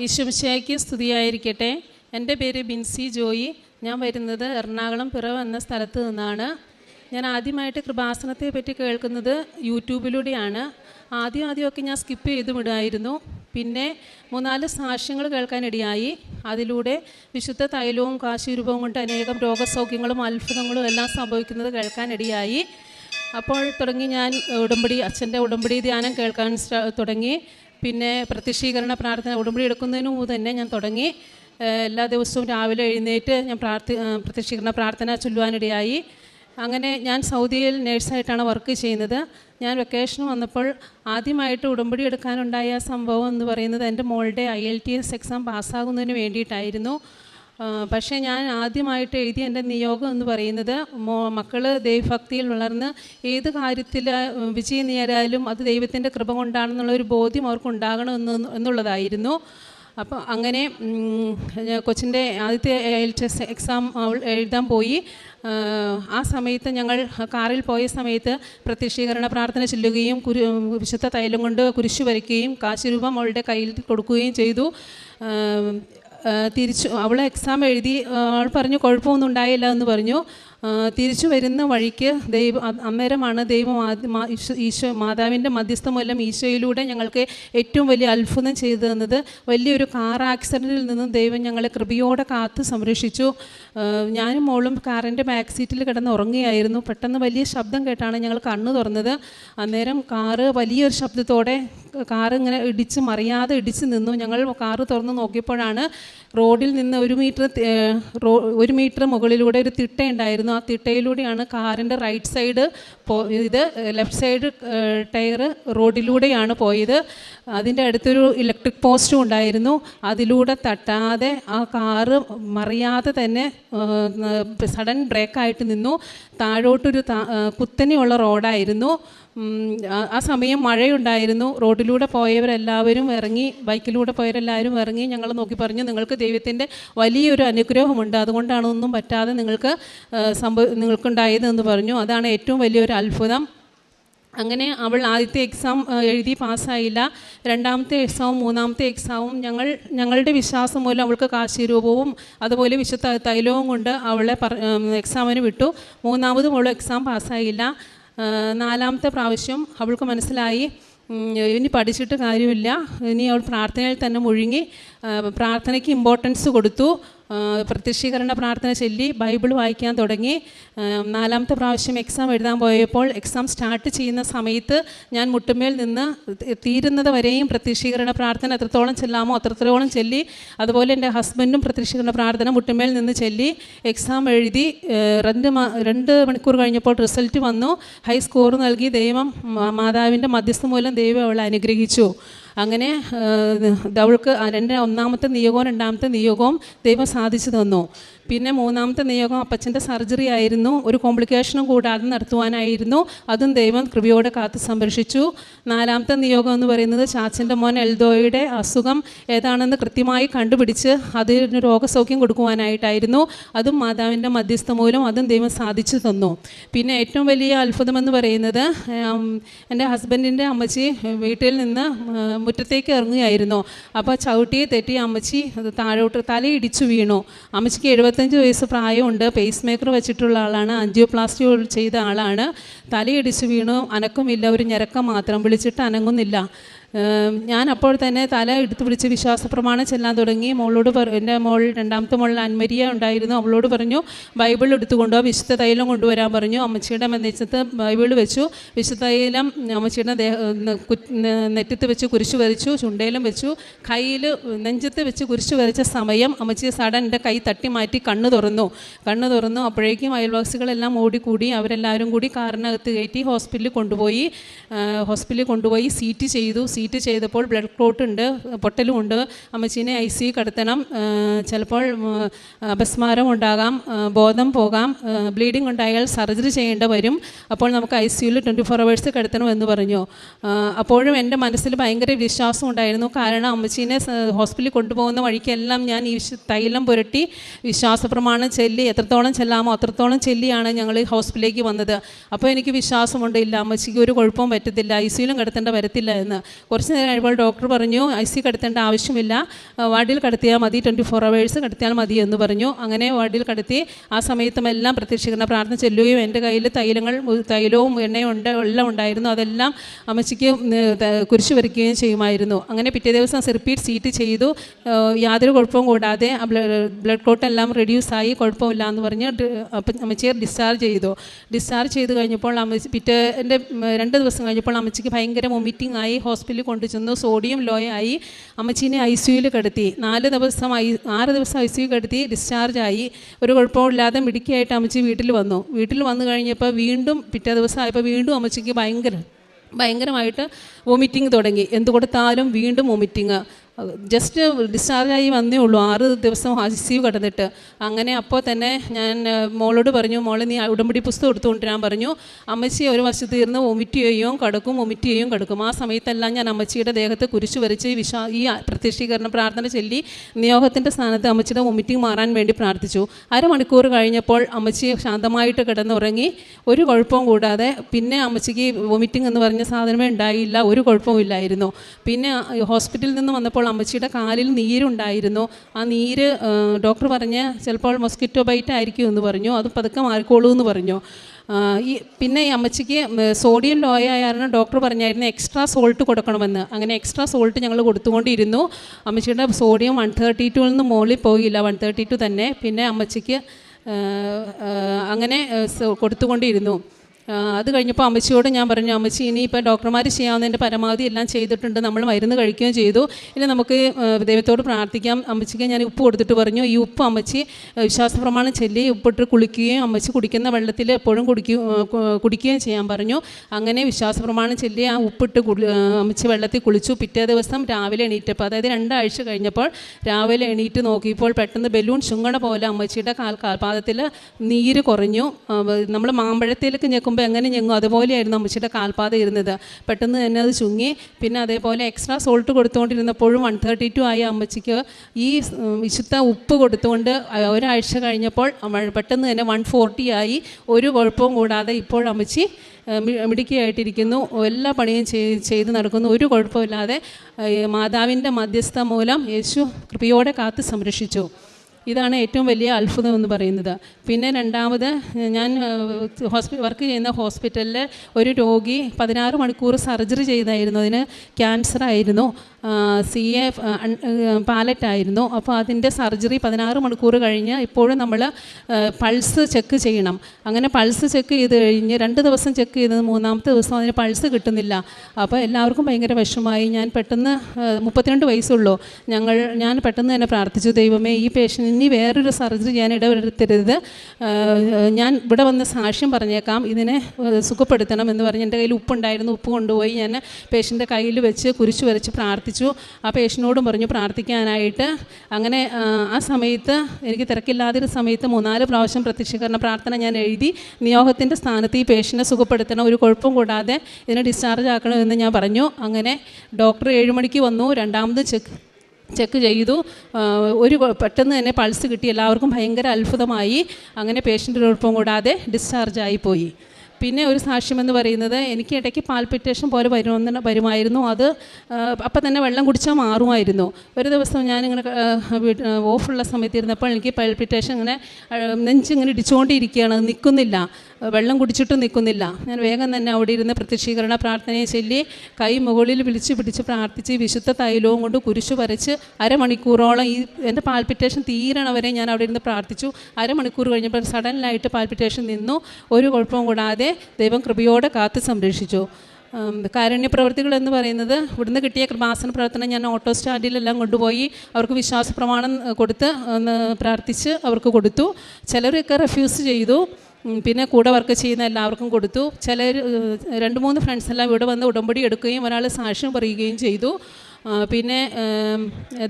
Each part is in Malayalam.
ഈശ്വമിശയ്ക്ക് സ്തുതിയായിരിക്കട്ടെ. എന്റെ പേര് ബിൻസി ജോയി. ഞാൻ വരുന്നത് എറണാകുളം പിറവ് എന്ന സ്ഥലത്ത് നിന്നാണ്. ഞാൻ ആദ്യമായിട്ട് കൃപാസനത്തെ പറ്റി കേൾക്കുന്നത് യൂട്യൂബിലൂടെയാണ്. ആദ്യം ആദ്യമൊക്കെ ഞാൻ സ്കിപ്പ് ചെയ്ത് വിടുമായിരുന്നു പിന്നെ മൂന്നാൽ സാക്ഷ്യങ്ങൾ കേൾക്കാനിടയായി. അതിലൂടെ വിശുദ്ധ തൈലവും കാശീരൂപവും കൊണ്ട് അനേകം രോഗസൗഖ്യങ്ങളും അത്ഭുതങ്ങളും എല്ലാം സംഭവിക്കുന്നത് കേൾക്കാനിടയായി. അപ്പോൾ തുടങ്ങി ഞാൻ ഉടമ്പടി അച്ഛന്റെ ഉടമ്പടി ധ്യാനം കേൾക്കാൻ തുടങ്ങി. പിന്നെ പ്രത്യക്ഷീകരണ പ്രാർത്ഥന ഉടമ്പടി എടുക്കുന്നതിന് മുമ്പ് തന്നെ ഞാൻ തുടങ്ങി. എല്ലാ ദിവസവും രാവിലെ എഴുന്നേറ്റ് ഞാൻ പ്രാർത്ഥി പ്രത്യക്ഷീകരണ പ്രാർത്ഥന ചൊല്ലുവാനിടയായി. അങ്ങനെ ഞാൻ സൗദിയിൽ നേഴ്സായിട്ടാണ് വർക്ക് ചെയ്യുന്നത്. ഞാൻ വെക്കേഷൻ വന്നപ്പോൾ ആദ്യമായിട്ട് ഉടമ്പടി എടുക്കാനുണ്ടായ സംഭവം എന്ന് പറയുന്നത് എന്റെ മോളുടെ I L T S exam പാസ്സാകുന്നതിന് വേണ്ടിയിട്ടായിരുന്നു. പക്ഷേ ഞാൻ ആദ്യമായിട്ട് എഴുതിയ എന്റെ നിയോഗം എന്ന് പറയുന്നത് മക്കൾ ദൈവഭക്തിയിൽ വളർന്ന് ഏത് കാര്യത്തിൽ വിജയം നേരായാലും അത് ദൈവത്തിന്റെ കൃപ കൊണ്ടാണെന്നുള്ള ഒരു ബോധ്യം അവർക്ക് ഉണ്ടാകണമെന്ന് എന്നുള്ളതായിരുന്നു. അപ്പോൾ അങ്ങനെ കൊച്ചിന്റെ ആദ്യത്തെ എൽ എക്സാം അവൾ എഴുതാൻ പോയി. ആ, സമയത്ത് ഞങ്ങൾ കാറിൽ പോയ സമയത്ത് പ്രത്യക്ഷീകരണ പ്രാർത്ഥന ചെല്ലുകയും കുരു വിശുദ്ധ തൈലം കൊണ്ട് കുരിശു വരയ്ക്കുകയും കാശുരൂപം അവളുടെ കയ്യിൽ കൊടുക്കുകയും ചെയ്തു. തിരിച്ചു അവൾ എക്സാം എഴുതി അവൾ പറഞ്ഞു കുഴപ്പമൊന്നും ഉണ്ടായില്ല എന്ന് പറഞ്ഞു. തിരിച്ചു വരുന്ന വഴിക്ക് ദൈവം അന്നേരമാണ് ദൈവം ഈശോ- മാതാവിന്റെ മധ്യസ്ഥ മൂലം ഈശോയിലൂടെ ഞങ്ങൾക്ക് ഏറ്റവും വലിയ അത്ഭുതം ചെയ്തു തന്നത്. വലിയൊരു കാർ ആക്സിഡന്റിൽ നിന്നും ദൈവം ഞങ്ങളെ കൃപയോടെ കാത്ത് സംരക്ഷിച്ചു. ഞാനും മോളും കാറിന്റെ ബാക്ക് സീറ്റിൽ കിടന്ന് ഉറങ്ങുകയായിരുന്നു. പെട്ടെന്ന് വലിയ ശബ്ദം കേട്ടാണ് ഞങ്ങൾ കണ്ണു തുറന്നത്. അന്നേരം കാറ് വലിയൊരു ശബ്ദത്തോടെ കാറ് ഇങ്ങനെ ഇടിച്ച് മറിയാതെ ഇടിച്ച് നിന്നു. ഞങ്ങൾ കാറ് തുറന്ന് നോക്കിയപ്പോഴാണ് റോഡിൽ നിന്ന് ഒരു മീറ്റർ ഒരു മീറ്റർ മുകളിലൂടെ ഒരു തിട്ടയുണ്ടായിരുന്നു. ആ തിട്ടയിലൂടെയാണ് കാറിന്റെ റൈറ്റ് സൈഡ് പോ ഇത് ലെഫ്റ്റ് സൈഡ് ടയർ റോഡിലൂടെയാണ് പോയത്. അതിന്റെ അടുത്തൊരു ഇലക്ട്രിക് പോസ്റ്റും ഉണ്ടായിരുന്നു. അതിലൂടെ തട്ടാതെ ആ കാറ് മറിയാതെ തന്നെ സഡൻ ബ്രേക്കായിട്ട് നിന്നു. താഴോട്ടൊരു കുത്തനെയുള്ള റോഡായിരുന്നു ആ- സമയം മഴയുണ്ടായിരുന്നു. റോഡിലൂടെ പോയവരെല്ലാവരും ഇറങ്ങി ബൈക്കിലൂടെ പോയവരെല്ലാവരും ഇറങ്ങി ഞങ്ങൾ നോക്കി പറഞ്ഞു നിങ്ങൾക്ക് ദൈവത്തിന്റെ വലിയൊരു അനുഗ്രഹമുണ്ട്. അതുകൊണ്ടാണ് ഒന്നും പറ്റാതെ നിങ്ങൾക്ക് സംഭവ നിങ്ങൾക്കുണ്ടായത് എന്ന് പറഞ്ഞു. അതാണ് ഏറ്റവും വലിയൊരു അത്ഭുതം. അങ്ങനെ അവൾ ആദ്യത്തെ എക്സാം എഴുതി പാസ്സായില്ല. രണ്ടാമത്തെ എക്സാമും മൂന്നാമത്തെ എക്സാമും ഞങ്ങൾ ഞങ്ങളുടെ വിശ്വാസം മൂലം അവൾക്ക് കാശിരൂപവും അതുപോലെ വിശുദ്ധ തൈലവും കൊണ്ട് അവളെ എക്സാമിന് വിട്ടു. മൂന്നാമതും അവൾ എക്സാം പാസ്സായില്ല. നാലാമത്തെ പ്രാവശ്യം അവൾക്ക് മനസ്സിലായി ഇനി പഠിച്ചിട്ട് കാര്യമില്ല ഇനി അവൾ പ്രാർത്ഥനയിൽ തന്നെ മുഴുങ്ങി പ്രാർത്ഥനയ്ക്ക് ഇമ്പോർട്ടൻസ് കൊടുത്തു പ്രത്യക്ഷീകരണ പ്രാർത്ഥന ചൊല്ലി ബൈബിൾ വായിക്കാൻ തുടങ്ങി. നാലാമത്തെ പ്രാവശ്യം എക്സാം എഴുതാൻ പോയപ്പോൾ എക്സാം സ്റ്റാർട്ട് ചെയ്യുന്ന സമയത്ത് ഞാൻ മുട്ടുമേൽ നിന്ന് തീരുന്നത് വരെയും പ്രത്യക്ഷീകരണ പ്രാർത്ഥന എത്രത്തോളം ചെല്ലാമോ അത്രത്തോളം ചൊല്ലി. അതുപോലെ എന്റെ ഹസ്ബൻഡും പ്രത്യക്ഷീകരണ പ്രാർത്ഥന മുട്ടുമേൽ നിന്ന് ചൊല്ലി. എക്സാം എഴുതി രണ്ട് രണ്ട് മണിക്കൂർ കഴിഞ്ഞപ്പോൾ റിസൾട്ട് വന്നു. ഹൈ സ്കോർ നൽകി. ദൈവം മാതാവിന്റെ മധ്യസ്ഥ മൂലം ദൈവം അവളെ അനുഗ്രഹിച്ചു. അങ്ങനെ അവൾക്ക് രണ്ട് ഒന്നാമത്തെ നിയോഗവും രണ്ടാമത്തെ നിയോഗവും ദൈവം സാധിച്ചു തന്നു. പിന്നെ മൂന്നാമത്തെ നിയോഗം അപ്പച്ചന്റെ സർജറി ആയിരുന്നു. ഒരു കോംപ്ലിക്കേഷനും കൂടാതെ നടത്തുവാനായിരുന്നു. അതും ദൈവം കൃപയോടെ കാത്തു സംരക്ഷിച്ചു. നാലാമത്തെ നിയോഗം എന്ന് പറയുന്നത് ചാച്ചന്റെ മോൻ എൽദോയുടെ അസുഖം ഏതാണെന്ന് കൃത്യമായി കണ്ടുപിടിച്ച് അതിന് രോഗസൗഖ്യം കൊടുക്കുവാനായിട്ടായിരുന്നു. അതും മാതാവിന്റെ മധ്യസ്ഥ മൂലം അതും ദൈവം സാധിച്ചു തന്നു. പിന്നെ ഏറ്റവും വലിയ അത്ഭുതം എന്ന് പറയുന്നത് എന്റെ ഹസ്ബൻഡിന്റെ അമ്മച്ചി വീട്ടിൽ നിന്ന് മുറ്റത്തേക്ക് ഇറങ്ങുകയായിരുന്നു. അപ്പോൾ ചവിട്ടിയെ തെറ്റി അമ്മച്ചി താഴോട്ട് തലയിടിച്ചു വീണു. അമ്മച്ചിക്ക് എഴുപത്തഞ്ച് വയസ്സ് പ്രായമുണ്ട്. പേസ് മേക്കർ വെച്ചിട്ടുള്ള ആളാണ്. ആൻജിയോപ്ലാസ്റ്റി ചെയ്ത ആളാണ്. തലയിടിച്ച് വീണു. അനക്കമില്ല. ഒരു ഞരക്കം മാത്രം. വിളിച്ചിട്ട് അനങ്ങുന്നില്ല. ഞാൻ അപ്പോൾ തന്നെ തല എടുത്തു പിടിച്ച് വിശ്വാസ പ്രമാണം ചെല്ലാൻ തുടങ്ങി. മോളോട് എന്റെ മോൾ രണ്ടാമത്തെ മോളിൽ അൻമരിയ ഉണ്ടായിരുന്നു. അവളോട് പറഞ്ഞു ബൈബിൾ എടുത്തു വിശുദ്ധ തൈലം കൊണ്ടുവരാൻ പറഞ്ഞു. അമ്മച്ചിയുടെ നെച്ചത്ത് ബൈബിൾ വെച്ചു. വിശുദ്ധ തൈലം അമ്മച്ചിയുടെ നെറ്റത്ത് വെച്ച് കുരിശ് വരച്ചു ചുണ്ടയിലും വെച്ചു. കയ്യിൽ നെഞ്ചത്ത് വെച്ച് കുരിശ് വരച്ച സമയം അമ്മച്ചി സഡൻ എന്റെ കൈ തട്ടി മാറ്റി കണ്ണ് തുറന്നു. കണ്ണ് തുറന്നു. അപ്പോഴേക്കും അയൽവാസികളെല്ലാം ഓടിക്കൂടി. അവരെല്ലാവരും കൂടി കാറിനകത്ത് കയറ്റി ഹോസ്പിറ്റലിൽ കൊണ്ടുപോയി. ഹോസ്പിറ്റലിൽ കൊണ്ടുപോയി. സീറ്റ് ചെയ്തു. സീറ്റ് ചെയ്തപ്പോൾ ബ്ലഡ് ക്ലോട്ട് ഉണ്ട് പൊട്ടലും ഉണ്ട്. അമ്മച്ചീനെ ഐ സി കടത്തണം. ചിലപ്പോൾ അപസ്മാരം ഉണ്ടാകാം ബോധം പോകാം ബ്ലീഡിംഗ് ഉണ്ടായാൽ സർജറി ചെയ്യേണ്ട വരും. അപ്പോൾ നമുക്ക് ഐ സിയുയിൽ ട്വന്റി ഫോർ അവേഴ്സ് കിടത്തണം എന്ന് പറഞ്ഞു. അപ്പോഴും എന്റെ മനസ്സിൽ ഭയങ്കര വിശ്വാസം ഉണ്ടായിരുന്നു. കാരണം അമ്മച്ചീനെ ഹോസ്പിറ്റലിൽ കൊണ്ടുപോകുന്ന വഴിക്കെല്ലാം ഞാൻ ഈ തൈലം പുരട്ടി വിശ്വാസപ്രമാണം ചെല്ലി എത്രത്തോളം ചെല്ലാമോ അത്രത്തോളം ചെല്ലിയാണ് ഞങ്ങൾ ഹോസ്പിറ്റലിലേക്ക് വന്നത്. അപ്പോൾ എനിക്ക് വിശ്വാസമുണ്ട് ഇല്ല അമ്മച്ചിക്ക് ഒരു കുഴപ്പവും പറ്റത്തില്ല ഐ സിയിലും കിടത്തേണ്ട വരത്തില്ല എന്ന്. കുറച്ച് നേരം കഴിയുമ്പോൾ ഡോക്ടർ പറഞ്ഞു ഐ സി കിടത്തേണ്ട ആവശ്യമില്ല. വാർഡിൽ കടത്തിയാൽ മതി. ട്വന്റി ഫോർ അവേഴ്സ് കിടത്തിയാൽ മതി എന്ന് പറഞ്ഞു. അങ്ങനെ വാർഡിൽ കടത്തി. ആ സമയത്തും എല്ലാം പ്രത്യക്ഷീകരണ പ്രാർത്ഥന ചെല്ലുകയും എന്റെ കയ്യിൽ തൈലങ്ങൾ തൈലവും എണ്ണയും ഉണ്ട് എല്ലാം ഉണ്ടായിരുന്നു. അതെല്ലാം അമ്മച്ചിക്ക് കുരിശ് വരയ്ക്കുകയും ചെയ്യുമായിരുന്നു. അങ്ങനെ പിറ്റേ ദിവസം റിപ്പീറ്റ് സീറ്റ് ചെയ്തു. യാതൊരു കുഴപ്പവും കൂടാതെ ബ്ലഡ് ക്ലോട്ട് എല്ലാം റെഡ്യൂസ് ആയി. കുഴപ്പമില്ല എന്ന് പറഞ്ഞ് അമ്മച്ചിയെ ഡിസ്ചാർജ് ചെയ്തു. ഡിസ്ചാർജ് ചെയ്ത് കഴിഞ്ഞപ്പോൾ അമ്മച്ചി പിറ്റേ എന്റെ രണ്ട് ദിവസം കഴിഞ്ഞപ്പോൾ അമ്മച്ചിക്ക് ഭയങ്കര വൊമിറ്റിംഗ് ആയി. ഹോസ്പിറ്റലിൽ കൊണ്ടു ചെന്നു സോഡിയം ലോ ആയി അമ്മച്ചീനെ ഐ സിയുയിൽ കിടത്തി. നാല് ദിവസം ഐ ആറ് ദിവസം ഐ സിയു കിടത്തി ഡിസ്ചാർജ് ആയി. ഒരു കുഴപ്പമില്ലാതെ മിടുക്കിയായിട്ട് അമ്മച്ചി വീട്ടിൽ വന്നു. വീട്ടിൽ വന്നു കഴിഞ്ഞപ്പോൾ വീണ്ടും പിറ്റേ ദിവസം ആയപ്പോൾ വീണ്ടും അമ്മച്ചിക്ക് ഭയങ്കര ഭയങ്കരമായിട്ട് വോമിറ്റിംഗ് തുടങ്ങി. എന്ത് കൊടുത്താലും വീണ്ടും വൊമിറ്റിങ് ജസ്റ്റ് ഡിസ്ചാർജായി വന്നേ ഉള്ളൂ. ആറ് ദിവസം യു കിടന്നിട്ട്. അങ്ങനെ അപ്പോൾ തന്നെ ഞാൻ മോളോട് പറഞ്ഞു മോൾ നീ ഉടമ്പടി പുസ്തകം എടുത്തുകൊണ്ടിരാൻ പറഞ്ഞു. അമ്മച്ചി ഒരു വർഷം തീർന്ന് വൊമിറ്റ് ചെയ്യുകയും കടക്കും വൊമിറ്റ് ചെയ്യുകയും കടക്കും. ആ സമയത്തെല്ലാം ഞാൻ അമ്മച്ചിയുടെ ദേഹത്ത് കുരിശു വരച്ച് വിശ്വാ ഈ പ്രത്യക്ഷീകരണ പ്രാർത്ഥന ചൊല്ലി നിയോഗത്തിന്റെ സ്ഥാനത്ത് അമ്മച്ചിയുടെ വൊമിറ്റിംഗ് മാറാൻ വേണ്ടി പ്രാർത്ഥിച്ചു. അരമണിക്കൂർ കഴിഞ്ഞപ്പോൾ അമ്മച്ചി ശാന്തമായിട്ട് കിടന്നുറങ്ങി. ഒരു കുഴപ്പവും കൂടാതെ പിന്നെ അമ്മച്ചിക്ക് വൊമിറ്റിംഗ് എന്ന് പറഞ്ഞ സാധനമേ ഉണ്ടായില്ല. ഒരു കുഴപ്പവും ഇല്ലായിരുന്നു. പിന്നെ ഹോസ്പിറ്റലിൽ നിന്ന് വന്നപ്പോൾ അമ്മച്ചിയുടെ കാലിൽ നീരുണ്ടായിരുന്നു. ആ നീര് ഡോക്ടർ പറഞ്ഞ് ചിലപ്പോൾ മൊസ്കിറ്റോ ബൈറ്റ് ആയിരിക്കും എന്ന് പറഞ്ഞു. അത് പതുക്കെ മാറിക്കോളൂ എന്ന് പറഞ്ഞു. ഈ പിന്നെ ഈ അമ്മച്ചിക്ക് സോഡിയം ലോ ആയ കാരണം ഡോക്ടർ പറഞ്ഞായിരുന്നു എക്സ്ട്രാ സോൾട്ട് കൊടുക്കണമെന്ന്. അങ്ങനെ എക്സ്ട്രാ സോൾട്ട് ഞങ്ങൾ കൊടുത്തുകൊണ്ടിരുന്നു. അമ്മച്ചിയുടെ സോഡിയം വൺ തേർട്ടി ടുവിൽ നിന്ന് മുകളിൽ പോയില്ല വൺ തേർട്ടി ടു തന്നെ. പിന്നെ അമ്മച്ചിക്ക് അങ്ങനെ കൊടുത്തുകൊണ്ടിരുന്നു. അത് കഴിഞ്ഞപ്പോൾ അമ്മച്ചിയോട് ഞാൻ പറഞ്ഞു അമ്മച്ചി ഇനിയിപ്പോൾ ഡോക്ടർമാർ ചെയ്യാവുന്നതിന്റെ പരമാവധി എല്ലാം ചെയ്തിട്ടുണ്ട്. നമ്മൾ മരുന്ന് കഴിക്കുകയും ചെയ്തു. ഇനി നമുക്ക് ദൈവത്തോട് പ്രാർത്ഥിക്കാം. അമ്മച്ചിക്ക് ഞാൻ ഉപ്പ് കൊടുത്തിട്ട് പറഞ്ഞു. ഈ ഉപ്പ് അമ്മച്ചി വിശ്വാസ പ്രമാണം ചൊല്ലി ഉപ്പിട്ട് കുളിക്കുകയും അമ്മച്ചി കുടിക്കുന്ന വെള്ളത്തിൽ എപ്പോഴും കുടിക്കുക കുടിക്കുകയും ചെയ്യാൻ പറഞ്ഞു. അങ്ങനെ വിശ്വാസ പ്രമാണം ചൊല്ലി ആ ഉപ്പിട്ട് അമ്മച്ചി വെള്ളത്തിൽ കുളിച്ചു. പിറ്റേ ദിവസം രാവിലെ എണീറ്റപ്പോൾ അതായത് രണ്ടാഴ്ച കഴിഞ്ഞപ്പോൾ രാവിലെ എണീറ്റ് നോക്കിയപ്പോൾ പെട്ടെന്ന് ബലൂൺ ചുങ്ങണ പോലെ അമ്മച്ചിയുടെ കാൽ കാൽപാദത്തിൽ നീര് കുറഞ്ഞു. നമ്മൾ മാമ്പഴത്തിലേക്ക് ഞെക്കുമ്പോൾ എങ്ങനെ ഞെങ്ങും? അതുപോലെയായിരുന്നു അമ്മച്ചിയുടെ കാൽപാത ഇരുന്നത്. പെട്ടെന്ന് തന്നെ അത് ചുങ്ങി. പിന്നെ അതേപോലെ എക്സ്ട്രാ സോൾട്ട് കൊടുത്തുകൊണ്ടിരുന്നപ്പോഴും വൺ തേർട്ടി ടു ആയ അമ്മച്ചിക്ക് ഈ വിശുദ്ധ ഉപ്പ് കൊടുത്തുകൊണ്ട് ഒരാഴ്ച കഴിഞ്ഞപ്പോൾ പെട്ടെന്ന് തന്നെ വൺ ഫോർട്ടി ആയി. ഒരു കുഴപ്പവും കൂടാതെ ഇപ്പോൾ അമ്മച്ചി മിടുക്കിയായിട്ടിരിക്കുന്നു. എല്ലാ പണിയും ചെയ്- ചെയ്ത് നടക്കുന്നു. ഒരു കുഴപ്പമില്ലാതെ മാതാവിന്റെ മധ്യസ്ഥ മൂലം യേശു കൃപയോടെ കാത്ത് സംരക്ഷിച്ചു. ഇതാണ് ഏറ്റവും വലിയ അത്ഭുതം എന്ന് പറയുന്നത്. പിന്നെ രണ്ടാമത് ഞാൻ ഹോസ്പി വർക്ക് ചെയ്യുന്ന ഹോസ്പിറ്റലിൽ ഒരു രോഗി പതിനാറ് മണിക്കൂർ സർജറി ചെയ്തായിരുന്നു അതിന് ക്യാൻസർ ആയിരുന്നു. സി എ പാലറ്റായിരുന്നു. അപ്പോൾ അതിന്റെ സർജറി പതിനാറ് മണിക്കൂർ കഴിഞ്ഞ് ഇപ്പോഴും നമ്മൾ പൾസ് ചെക്ക് ചെയ്യണം. അങ്ങനെ പൾസ് ചെക്ക് ചെയ്ത് കഴിഞ്ഞ് രണ്ട് ദിവസം ചെക്ക് ചെയ്തത് മൂന്നാമത്തെ ദിവസം അതിന് പൾസ് കിട്ടുന്നില്ല. അപ്പോൾ എല്ലാവർക്കും ഭയങ്കര വിഷമമായി. ഞാൻ പെട്ടെന്ന് മുപ്പത്തിരണ്ട് വയസ്സുള്ളൂ. ഞങ്ങൾ ഞാൻ പെട്ടെന്ന് തന്നെ പ്രാർത്ഥിച്ചു ദൈവമേ ഈ പേഷ്യന്റ് ഇനി വേറൊരു സർജറി ഞാൻ ഇടവരുത്തരുത്. ആ, ഞാൻ ഇവിടെ വന്ന് സാക്ഷ്യം പറഞ്ഞേക്കാം. ഇതിനെ സുഖപ്പെടുത്തണം എന്ന് പറഞ്ഞ് എന്റെ കയ്യിൽ ഉപ്പുണ്ടായിരുന്നു. ഉപ്പ് കൊണ്ടുപോയി ഞാൻ പേഷ്യന്റെ കയ്യിൽ വെച്ച് കുരിശ് വരച്ച് പ്രാർത്ഥിച്ചു. ആ പേഷ്യനോടും പറഞ്ഞു പ്രാർത്ഥിക്കാനായിട്ട്. അങ്ങനെ ആ, സമയത്ത് എനിക്ക് തിരക്കില്ലാതിരുന്ന സമയത്ത് മൂന്നാൽ പ്രാവശ്യം പ്രത്യക്ഷീകരണ പ്രാർത്ഥന ഞാൻ എഴുതി. നിയോഗത്തിന്റെ സ്ഥാനത്ത് ഈ പേഷ്യനെ സുഖപ്പെടുത്തണം ഒരു കുഴപ്പം കൂടാതെ ഇതിനെ ഡിസ്ചാർജ് ആക്കണമെന്ന് ഞാൻ പറഞ്ഞു. അങ്ങനെ ഡോക്ടർ ഏഴുമണിക്ക് വന്നു രണ്ടാമത് ചെക്ക് ചെക്ക് ചെയ്തു. ഒരു പെട്ടെന്ന് തന്നെ പൾസ് കിട്ടി. എല്ലാവർക്കും ഭയങ്കര അത്ഭുതമായി. അങ്ങനെ പേഷ്യന്റ് കുഴപ്പം കൂടാതെ ഡിസ്ചാർജ് ആയിപ്പോയി പിന്നെ ഒരു സാക്ഷ്യമെന്ന് പറയുന്നത് എനിക്ക് ഇടയ്ക്ക് പാൽപിറ്റേഷൻ പോലെ വരുമെന്ന് വരുമായിരുന്നു. അത് അപ്പം തന്നെ വെള്ളം കുടിച്ചാൽ മാറുമായിരുന്നു. ഒരു ദിവസം ഞാനിങ്ങനെ ഓഫുള്ള സമയത്ത് ഇരുന്നപ്പോൾ എനിക്ക് പാൽപിറ്റേഷൻ ഇങ്ങനെ നെഞ്ചിങ്ങനെ ഇടിച്ചുകൊണ്ടിരിക്കുകയാണ് നിൽക്കുന്നില്ല വെള്ളം കുടിച്ചിട്ടും നിൽക്കുന്നില്ല ഞാൻ വേഗം തന്നെ അവിടെ ഇരുന്ന് പ്രത്യക്ഷീകരണ പ്രാർത്ഥനയെ ചൊല്ലി കൈ മുകളിൽ വിളിച്ച് പിടിച്ച് പ്രാർത്ഥിച്ച് വിശുദ്ധ തൈലവും കൊണ്ട് കുരിശു വരച്ച് അരമണിക്കൂറോളം ഈ എന്റെ പാൽപിറ്റേഷൻ തീരണ വരെ ഞാൻ അവിടെ ഇരുന്ന് പ്രാർത്ഥിച്ചു. അരമണിക്കൂർ കഴിഞ്ഞപ്പോൾ സഡനിലായിട്ട് പാൽപിറ്റേഷൻ നിന്നു. ഒരു കുഴപ്പവും കൂടാതെ ദൈവം കൃപയോടെ കാത്തു സംരക്ഷിച്ചു. കാരുണ്യ പ്രവർത്തികൾ എന്ന് പറയുന്നത് ഇവിടുന്ന് കിട്ടിയ കൃപാസന പ്രവർത്തനം ഞാൻ ഓട്ടോ സ്റ്റാൻഡിലെല്ലാം കൊണ്ടുപോയി അവർക്ക് വിശ്വാസ പ്രമാണം കൊടുത്ത് പ്രാർത്ഥിച്ച് അവർക്ക് കൊടുത്തു. ചിലരൊക്കെ റെഫ്യൂസ് ചെയ്തു. പിന്നെ കൂടെ വർക്ക് ചെയ്യുന്ന എല്ലാവർക്കും കൊടുത്തു. ചിലർ രണ്ട് മൂന്ന് ഫ്രണ്ട്സ് എല്ലാം ഇവിടെ വന്ന് ഉടമ്പടി എടുക്കുകയും ഒരാൾ സാക്ഷ്യം പറയുകയും ചെയ്തു. പിന്നെ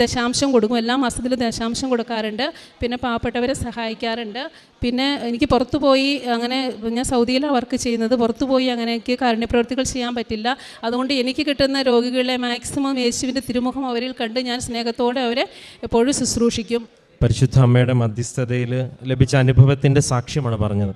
ദശാംശം കൊടുക്കും. എല്ലാ മാസത്തിലും ദശാംശം കൊടുക്കാറുണ്ട്. പിന്നെ പാവപ്പെട്ടവരെ സഹായിക്കാറുണ്ട്. പിന്നെ എനിക്ക് പുറത്തു പോയി അങ്ങനെ ഞാൻ സൗദിയിലാണ് വർക്ക് ചെയ്യുന്നത്. പുറത്തു പോയി അങ്ങനെ എനിക്ക് ചെയ്യാൻ പറ്റില്ല. അതുകൊണ്ട് എനിക്ക് കിട്ടുന്ന രോഗികളെ മാക്സിമം യേശുവിന്റെ തിരുമുഖം അവരിൽ കണ്ട് ഞാൻ സ്നേഹത്തോടെ അവരെ എപ്പോഴും ശുശ്രൂഷിക്കും. പരിശുദ്ധ അമ്മയുടെ മധ്യസ്ഥതയിൽ ലഭിച്ച അനുഭവത്തിന്റെ സാക്ഷ്യമാണ് പറഞ്ഞത്.